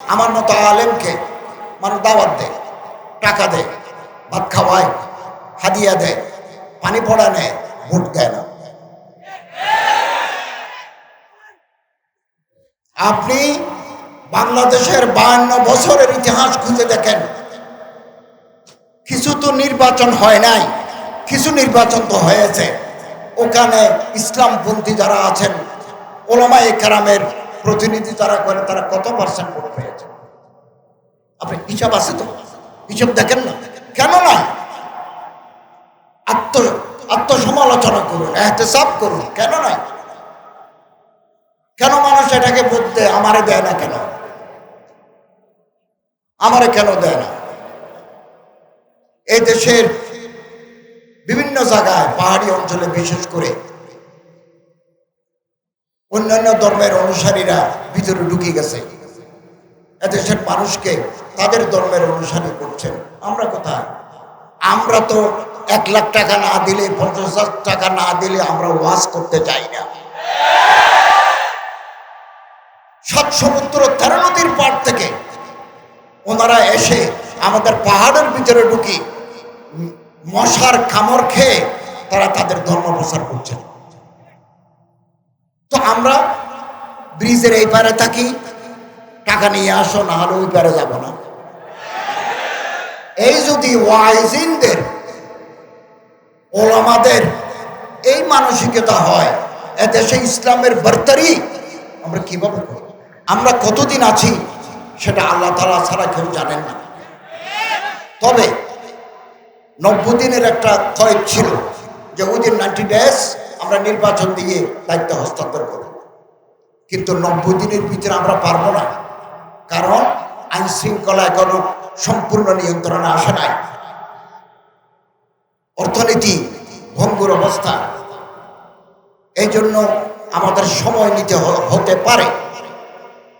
আমার মতো আলেমকে মানুষ দাওয়াত দেয়, টাকা দেয়, ভাত খাওয়ায়, হাদিয়া দেয়, পানি পড়া নেয়, ভোট দেয় না। আপনি বাংলাদেশের বায়ান্ন বছরের ইতিহাস খুঁজে দেখেন। কিছু তো নির্বাচন হয় নাই, কিছু নির্বাচন তো হয়েছে। ওখানে ইসলামপন্থী যারা আছেন ওলামা একরামের প্রতিনিধি যারা করে তারা কত পার্সেন্ট ভোট পেয়েছে? আপনি হিসাব আছে তো? হিসাব দেখেন না? কেন না আত্ম, আত্মসমালোচনা করুন, এহতেসাব করুন, কেন নয় কেন মানুষ এটাকে বলতে আমারে দেয় না কেন? আমারে কেন দেয় না? এই দেশের বিভিন্ন জায়গায়, পাহাড়ি অঞ্চলে বিশেষ করে অন্যান্য ধর্মের অনুসারীরা ভিতরে ঢুকে গেছে। এদেশের মানুষকে তাদের ধর্মের অনুসারী করছেন। আমরা কোথায়? আমরা তো এক লাখ টাকা না দিলে, পঞ্চাশ হাজার টাকা না দিলে আমরা ওয়াজ করতে চাই না। সাত সমুদ্র তেরো নদীর পাড় থেকে ওনারা এসে আমাদের পাহাড়ের ভিতরে ঢুকি মশার কামড় খেয়ে তারা তাদের ধর্ম প্রচার করছেন। তো আমরা ব্রিজের এই পারে থাকি, টাকা নিয়ে আসো, না হলে ওই পারে যাব না। এই যদি ওয়াইজিনদের, ওলামাদের এই মানসিকতা হয় এদেশে ইসলামের বর্তারি আমরা কীভাবে আমরা কতদিন আছি সেটা আল্লাহ তালা ছাড়া কেউ জানেন না। তবে নব্বই দিনের একটা কয়েক ছিল যে উইদিন নাইনটি ডেজ আমরা নির্বাচন দিয়ে দায়িত্ব হস্তান্তর করব। কিন্তু নব্বই দিনের ভিতরে আমরা পারব না। কারণ আইন শৃঙ্খলা এখনও সম্পূর্ণ নিয়ন্ত্রণে আসে নাই। অর্থনীতি ভঙ্গুর অবস্থা। এই জন্য আমাদের সময় নিতে হতে পারে।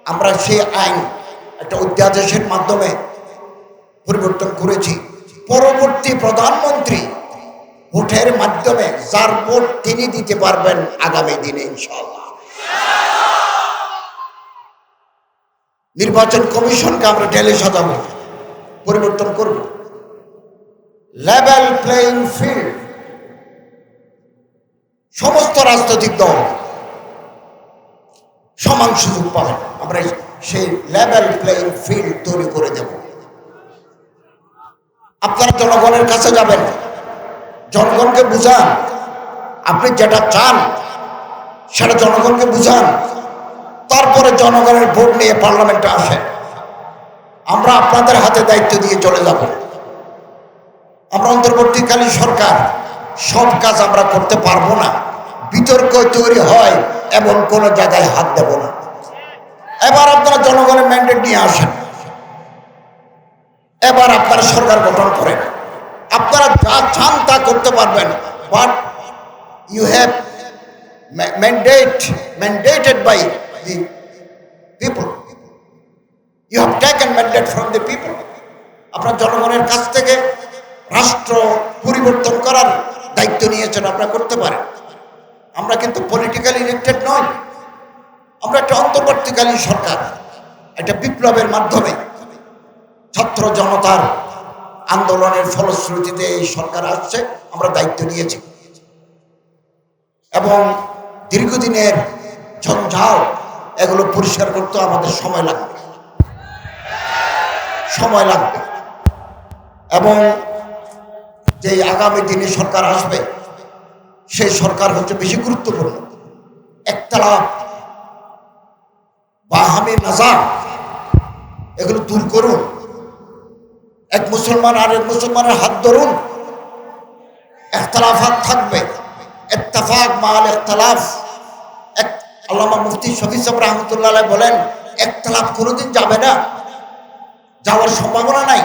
আমরা সেই আইন একটা অধ্যাদেশের মাধ্যমে পরিবর্তন করেছি। পরবর্তী প্রধানমন্ত্রী ভোটের মাধ্যমে যার ভোট তিনি দিতে পারবেন আগামী দিনে ইনশাল্লাহ নির্বাচন কমিশনকে আমরা ঢেলে সাজাবো, পরিবর্তন করব। লেভেল প্লেইং ফিল্ড সমস্ত রাজনৈতিক দল সমান সুযোগ পাবেন আমরা সেই লেভেল প্লেইং ফিল্ড তৈরি করে দেব। আপনারা জনগণের কাছে যাবেন। জনগণকে বুঝান। আপনি যেটা চান, সেটা জনগণকে বুঝান। তারপরে জনগণের ভোট নিয়ে পার্লামেন্টে আসেন। আমরা আপনাদের হাতে দায়িত্ব দিয়ে চলে যাব। আমরা অন্তর্বর্তীকালীন সরকার, সব কাজ আমরা করতে পারব না। বিতর্ক তৈরি হয়, এমন কোন জায়গায় হাত দেব না। এবার আপনারা জনগণের ম্যান্ডেট নিয়ে আসেন। এবার আপনারা সরকার গঠন করেন। আপনারা যা চান তা করতে পারবেন। But you have mandate mandated by the people you have taken mandate from the people আপনার জনগণের কাছ থেকে রাষ্ট্র পরিবর্তন করার দায়িত্ব নিয়েছেন, আপনারা করতে পারেন। আমরা কিন্তু পলিটিক্যাল ইলেক্টেড নই। আমরা একটা অন্তর্বর্তীকালীন সরকার। একটা বিপ্লবের মাধ্যমে ছাত্র জনতার আন্দোলনের ফলশ্রুতিতে এই সরকার আসছে, আমরা দায়িত্ব নিয়েছি। এবং দীর্ঘদিনের ঝঞ্ঝাল এগুলো পরিষ্কার করতে আমাদের সময় লাগবে। সময় লাগবে। এবং যে আগামী দিনে সরকার আসবে, সেই সরকার হচ্ছে বেশি গুরুত্বপূর্ণ। একতলা বাহামি নাজার এগুলো দূর করুন। এক মুসলমান আর এক মুসলমানের হাত ধরুন। একতলাফাত থাকবে। ইত্তেফাক মাল ইখতলাফ এক আল্লামা মুফতি শফি সাহেব রহমতুল্লাহ বলেন একতলাফ কোনোদিন যাবে না। যাওয়ার সম্ভাবনা নাই।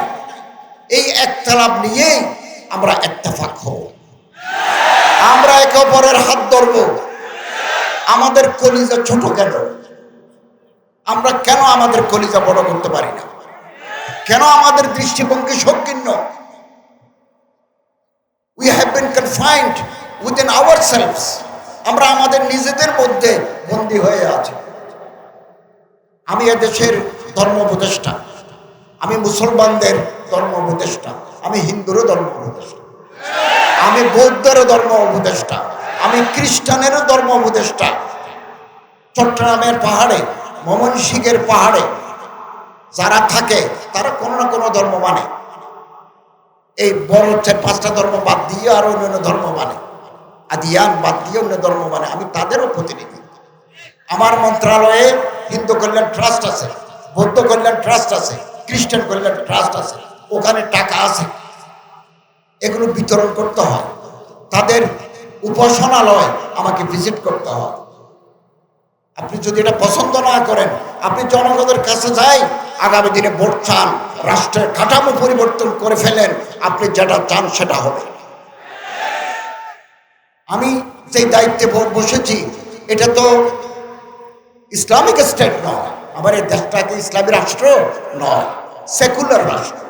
এই একতলাফ নিয়েই আমরা ইত্তেফাক হব। আমরা একে অপরের হাত ধরব। আমাদের কলিজা ছোট কেন? আমরা কেন আমাদের কলিজা বড় করতে পারি না? কেন আমাদের দৃষ্টিভঙ্গি সংকীর্ণ? We have been confined within our selves আমরা আমাদের নিজেদের মধ্যে বন্দী হয়ে আছি। আমি এদেশের ধর্ম উপদেষ্টা আমি মুসলমানদের ধর্ম উপদেষ্টা আমি হিন্দুরও ধর্ম উপদেষ্টা আমি বৌদ্ধেরও ধর্ম উপদেষ্টা আমি খ্রিস্টানেরও ধর্ম উপদেষ্টা চট্টগ্রামের পাহাড়ে, ময়মনসিংহের পাহাড়ে যারা থাকে, তারা কোনো না কোনো ধর্ম মানে। এই বড় চার পাঁচটা ধর্ম বাদ দিয়ে আর অন্য ধর্ম মানে। আদিয়ান বাদ দিয়ে অন্য ধর্ম মানে। আমি তাদেরও প্রতিনিধি। আমার মন্ত্রণালয়ে হিন্দু কল্যাণ ট্রাস্ট আছে, বৌদ্ধ কল্যাণ ট্রাস্ট আছে, খ্রিস্টান কল্যাণ ট্রাস্ট আছে, ওখানে টাকা আছে। এগুলো বিতরণ করতে হয়। তাদের উপাসনালয় আমাকে ভিজিট করতে হয়। আপনি যদি এটা পছন্দ না করেন আপনি জনগণের কাছে যাই, আগামী দিনে ভোট চান, রাষ্ট্রের কাঠামো পরিবর্তন করে ফেলেন, আপনি যেটা চান সেটা হবে। আমি যেই দায়িত্বে বসেছি, এটা তো ইসলামিক স্টেট নয়, আমার এই দেশটা কি ইসলামী রাষ্ট্র? নয়, সেকুলার রাষ্ট্র।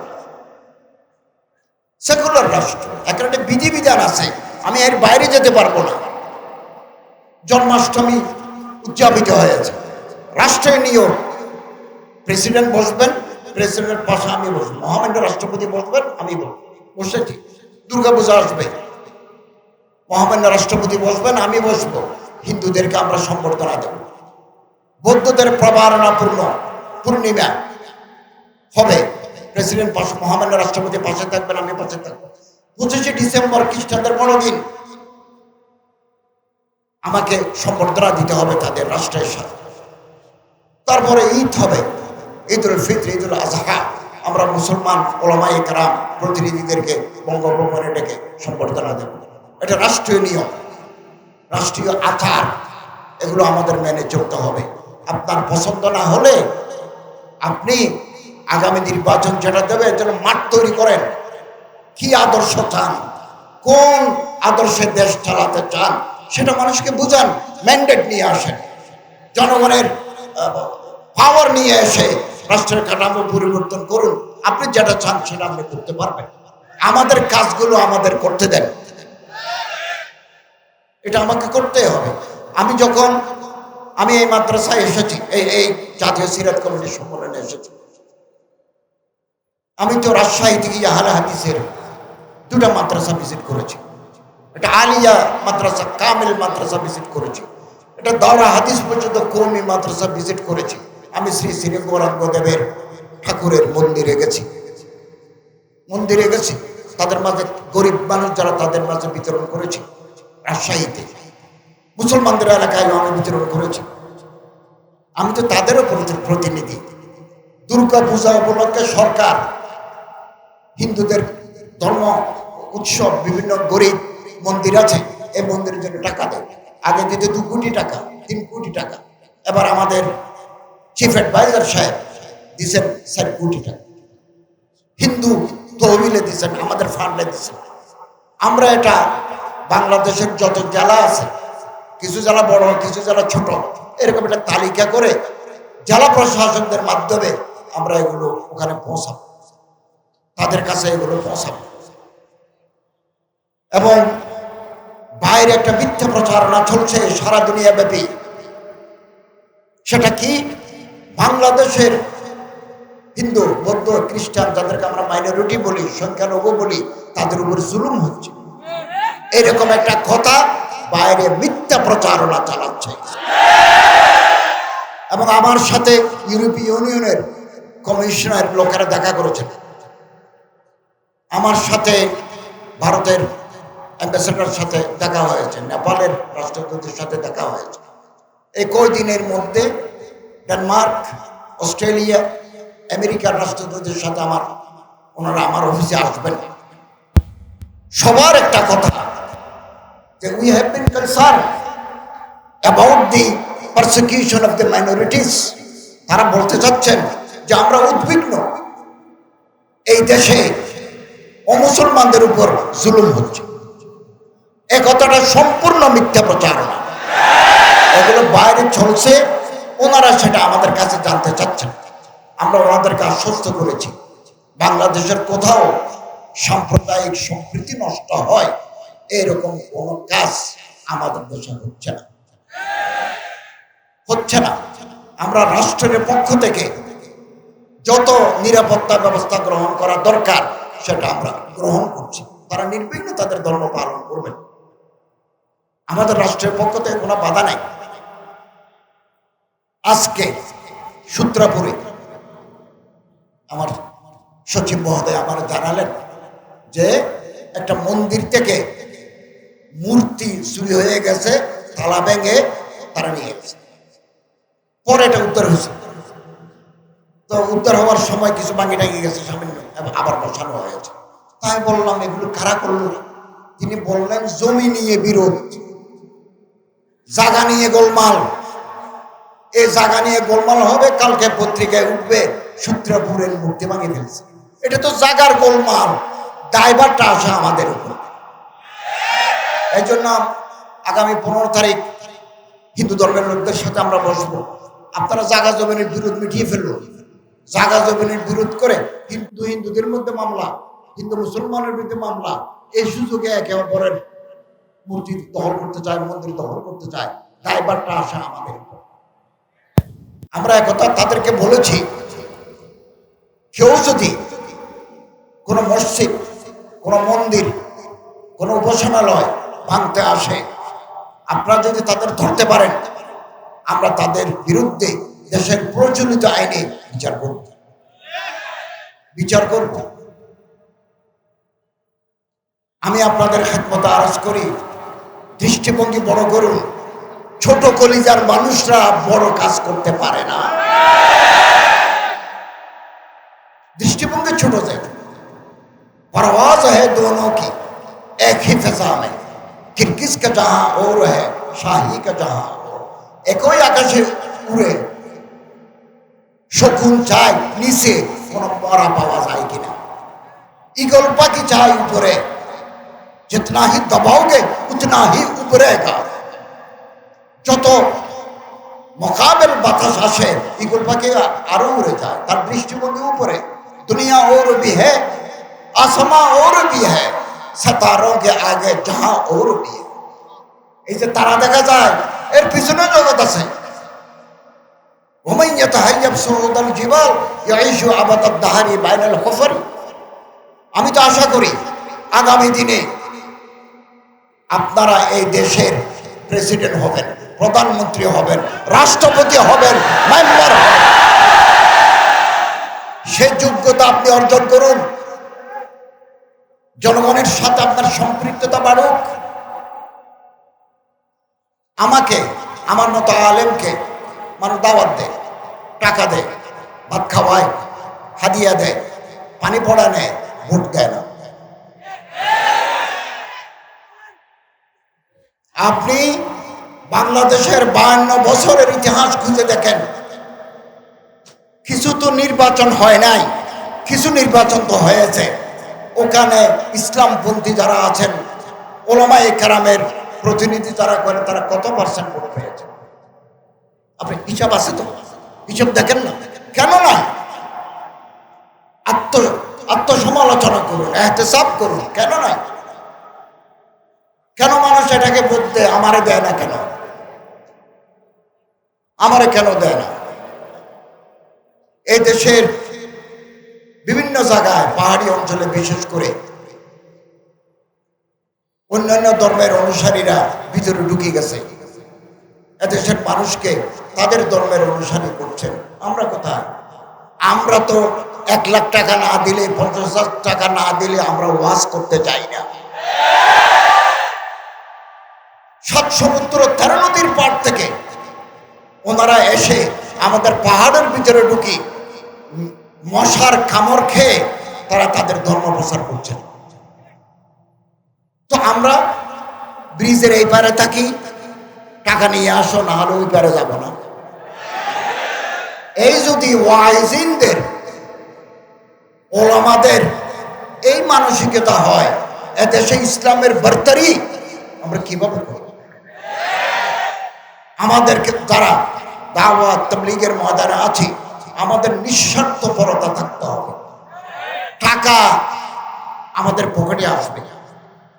সেকুলার রাষ্ট্র একটা বিধিবিধান আছে, আমি এর বাইরে যেতে পারব না। জন্মাষ্টমী উদযাপিত হয়েছে। রাষ্ট্রের নিয়ম। প্রেসিডেন্ট বসবেন, প্রেসিডেন্টের পাশে আমি বসবো। মহামান্য রাষ্ট্রপতি বসবেন, আমি বসবো। বসেছি দুর্গাপূজা আসবে। মহামান্য রাষ্ট্রপতি বসবেন, আমি বসবো। হিন্দুদেরকে আমরা সম্বর্ধনা দেব। বৌদ্ধদের প্রবারণাপূর্ণ পূর্ণিমা হবে। প্রেসিডেন্ট পাশে, মহামান্য রাষ্ট্রপতি পাশে থাকবেন, আমি পাশে থাকব। পঁচিশে ডিসেম্বর খ্রিস্টানদের বড়দিন। আমাকে সম্বর্ধনা দিতে হবে তাদের রাষ্ট্রের সাথে। তারপরে ঈদ হবে। ঈদ উল ফিত্র ঈদ উল আজহা। আমরা মুসলমান ওলামাই কারাম, প্রতিনিধিদেরকে বঙ্গভবনে ডেকে সম্বর্ধনা দেব। এটা রাষ্ট্রীয় নিয়ম, রাষ্ট্রীয় আচার। এগুলো আমাদের মেনে চলতে হবে। আপনার পছন্দ না হলে আপনি আগামী নির্বাচন যেটা দেবে যেন মাঠ তৈরি করেন। কি আদর্শ চান? কোন আদর্শে দেশ চালাতে চান? সেটা মানুষকে বুঝান ম্যান্ডেট নিয়ে আসেন। জনগণের পাওয়ার নিয়ে এসে রাষ্ট্রের কাঠামো পরিবর্তন করুন। আপনি যেটা চান সেটা আপনি করতে পারবেন। আমাদের কাজগুলো আমাদের করতে দেন। এটা আমাকে করতে হবে। আমি যখন, আমি এই মাদ্রাসায় এসেছি, এই এই জাতীয় সিরাত কমিটির সম্মেলনে এসেছি। আমি তো রাজশাহী থেকে আহলে হাদিসের দুটা মাদ্রাসা ভিজিট করেছি। এটা আলিয়া মাদ্রাসা, কামিল মাদ্রাসা ভিজিট করেছি। এটা দাওরা হাদিস পর্যন্ত কৌমি মাদ্রাসা ভিজিট করেছি। আমি শ্রী শ্রী গৌরাঙ্গদেবের ঠাকুরের মন্দিরে গেছি। মন্দিরে গেছি, তাদের মাঝে গরিব মানুষ যারা তাদের মাঝে বিতরণ করেছি, রাজশাহীতে। মুসলমানদের এলাকায় আমি বিতরণ করেছি। আমি তো তাদেরও প্রতি- প্রতিনিধি। দুর্গা পূজা উপলক্ষে সরকার, হিন্দুদের ধর্ম উৎসব, বিভিন্ন গরিব মন্দির আছে, এই মন্দিরের জন্য টাকা দেয়। আগে দিতে দু কোটি টাকা, তিন কোটি টাকা। এবার আমাদের চিফ অ্যাডভাইজার সাহেব দিচ্ছেন চার কোটি টাকা। হিন্দু তহবিলে দিচ্ছেন আমাদের ফান্ডে দিচ্ছেন আমরা এটা বাংলাদেশের যত জেলা আছে, কিছু জেলা বড়, কিছু জেলা ছোট, এরকম একটা তালিকা করে জেলা প্রশাসকদের মাধ্যমে আমরা এগুলো ওখানে পৌঁছাবো। তাদের কাছে এগুলো পৌঁছাবো। এবং বাইরে একটা মিথ্যা প্রচারণা চলছে সারা দুনিয়া ব্যাপী সেটা কি? বাংলাদেশের হিন্দু, বৌদ্ধ, খ্রিস্টান যাদেরকে আমরা মাইনরিটি বলি, সংখ্যালঘু বলি, তাদের উপর জুলুম হচ্ছে। এরকম একটা কথা বাইরে মিথ্যা প্রচারণা চালাচ্ছে। এবং আমার সাথে ইউরোপীয় ইউনিয়নের কমিশনার লোকেরা দেখা করেছেন। আমার সাথে ভারতের অ্যাম্বাসেডার সাথে দেখা হয়েছে, নেপালের রাষ্ট্রদূতের সাথে দেখা হয়েছে। এই কয়দিনের মধ্যে ডেনমার্ক, অস্ট্রেলিয়া, আমেরিকার রাষ্ট্রদূতের সাথে আমার, ওনারা আমার অফিসে আসবেন। সবার একটা কথা, যে we have been concern about the persecution of the minorities তারা বলতে চাচ্ছেন যে আমরা উদ্বিগ্ন। এই দেশে অমুসলমানদের উপর জুলুম হচ্ছে। এ কথাটা সম্পূর্ণ মিথ্যা প্রচারণা এগুলো বাইরে চলছে। ওনারা সেটা আমাদের কাছে জানতে চাচ্ছেন। আমরা ওনাদেরকে আশ্বস্ত করেছি। বাংলাদেশের কোথাও সাম্প্রদায়িক সম্প্রীতি নষ্ট হয়, এরকম কোন কাজ আমাদের দেশে হচ্ছে না। হচ্ছে না। আমরা রাষ্ট্রের পক্ষ থেকে যত নিরাপত্তা ব্যবস্থা গ্রহণ করা দরকার, সেটা আমরা গ্রহণ করছি। তারা নির্বিঘ্নে তাদের ধর্ম পালন করবেন। আমাদের রাষ্ট্রের পক্ষ থেকে কোনো বাধা নাই। আজকে সূত্রাপুরে আমার সচিব মহোদয় আমার জানালেন যে একটা মন্দির থেকে মূর্তি চুরি হয়ে গেছে তালা ভেঙে তারা নিয়ে গেছে। পরে এটা উদ্ধার হয়েছে। তো উদ্ধার হওয়ার সময় কিছু ভাঙি টাঙি গেছে, সামান্য আবার বসানো হয়েছে। তাই বললাম, এগুলো কারা করল তিনি বললেন, জমি নিয়ে বিরোধ জাগা নিয়ে গোলমাল। এই জাগা নিয়ে গোলমাল হবে, কালকে পত্রিকায় উঠবে, সূত্রপুরের মূর্তি ভাঙি ফেলছে। এটা তো জাগার গোলমাল ড্রাইভারটা আসে আমাদের উপর। এই জন্য আগামী পনেরো তারিখ হিন্দু ধর্মের লোকদের সাথে আমরা বসবো। আপনারা জাগা জমিনের বিরোধ মিটিয়ে ফেলল জাগা জমিনের বিরোধ করে হিন্দু হিন্দুদের মধ্যে মামলা, হিন্দু মুসলমানের বিরুদ্ধে মামলা, এই সুযোগে একে অপরের মূর্তি দখল করতে চায়, মন্দির দখল করতে চায় ড্রাইভারটা আসে আমাদের উপর। আমরা একথা তাদেরকে বলেছি, কেউ যদি কোনো মসজিদ, কোনো মন্দির, কোনো উপাসনালয় ভাঙতে আসে, আপনারা যদি তাদের ধরতে পারেন, আমরা তাদের বিরুদ্ধে দেশের প্রচলিত আইনে বিচার করব। বিচার করব। আমি আপনাদের খেদমত আরজ করি, দৃষ্টিভঙ্গি বড় করুন। ছোট কলিজার মানুষরা বড় কাজ করতে পারে না दृष्टिभंगी छोटो से परवाज है दोनों की एक ही फिजा में किरकिस का जहां और है শাহী का जहां और একই আকাশে উড়ে শকুন চায় নিচে কোনো পরা পাওয়া যায় কিনা ইগল পাখি চায় উপরে जितना ही दबाओगे उतना ही उभरेगा যত মোকাবেল বাতাস আসে ইগল পাখি আরো উড়ে যায় তার দৃষ্টিভঙ্গি উপরে दुनिया और भी है आसमां और भी है सितारों के आगे जहां और भी है এই যে তারা দেখা যায় এর পিছনে জগৎ আছে ومن يتهيب صعود الجبال يعيش أبد الدهر بين الحفر আমি তো আশা করি আগামী দিনে আপনারা এই দেশের প্রেসিডেন্ট হবেন প্রধানমন্ত্রী হবেন, রাষ্ট্রপতি হবেন মেম্বার হবেন। সে যোগ্যতা আপনি অর্জন করুন। জনগণের সাথে আপনার সম্পৃক্ততা বাড়ুক। আমাকে, আমার মতো আলেমকে মানুষ দাওয়াত দেয়, টাকা দেয়, ভাত খাওয়ায়, হাদিয়া দেয়, পানি পড়া নেয়, ভোট দেয় না। আপনি বাংলাদেশের বায়ান্ন বছরের ইতিহাস খুঁজে দেখেন। কিছু তো নির্বাচন হয় নাই, কিছু নির্বাচন তো হয়েছে। ওখানে ইসলামপন্থী যারা আছেন ওলামাই কারামের প্রতিনিধি যারা করে, তারা কত পার্সেন্ট ভোট পেয়েছে? আপনি হিসাব আছে তো? হিসাব দেখেন না? কেন না আত্ম, আত্মসমালোচনা করুন, এহতেসাব করুন, কেন নাই? কেন মানুষ এটাকে বলতে আমারে দেয় না কেন? আমারে কেন দেয় না? এই দেশের বিভিন্ন জায়গায়, পাহাড়ি অঞ্চলে বিশেষ করে অন্যান্য ধর্মের অনুসারীরা ভিতরে ঢুকে গেছে। এদেশের মানুষকে তাদের ধর্মের অনুসারী করছেন। আমরা কোথায়? আমরা তো এক লাখ টাকা না দিলে, পঞ্চাশ হাজার টাকা না দিলে আমরা ওয়াজ করতে চাই না। সাত সমুদ্র তেরো নদীর পাড় থেকে ওনারা এসে আমাদের পাহাড়ের ভিতরে ঢুকি মশার কামড় খেয়ে তারা তাদের ধর্ম প্রচার করছেন। তো আমরা ব্রিজের এই পারে থাকি, টাকা নিয়ে আসো, না হলে ওই পারে যাব না। এই যদি ওয়াইজিনদের, ওলামাদের এই মানসিকতা হয়, এদেশে ইসলামের বর্তারি, আমরা কীভাবে করব? আমাদেরকে যারা দাওয়াত তবলিগের ময়দানে আছি আমাদের নিঃস্বার্থপরতা থাকতে হবে। টাকা আমাদের পকেটে আসবে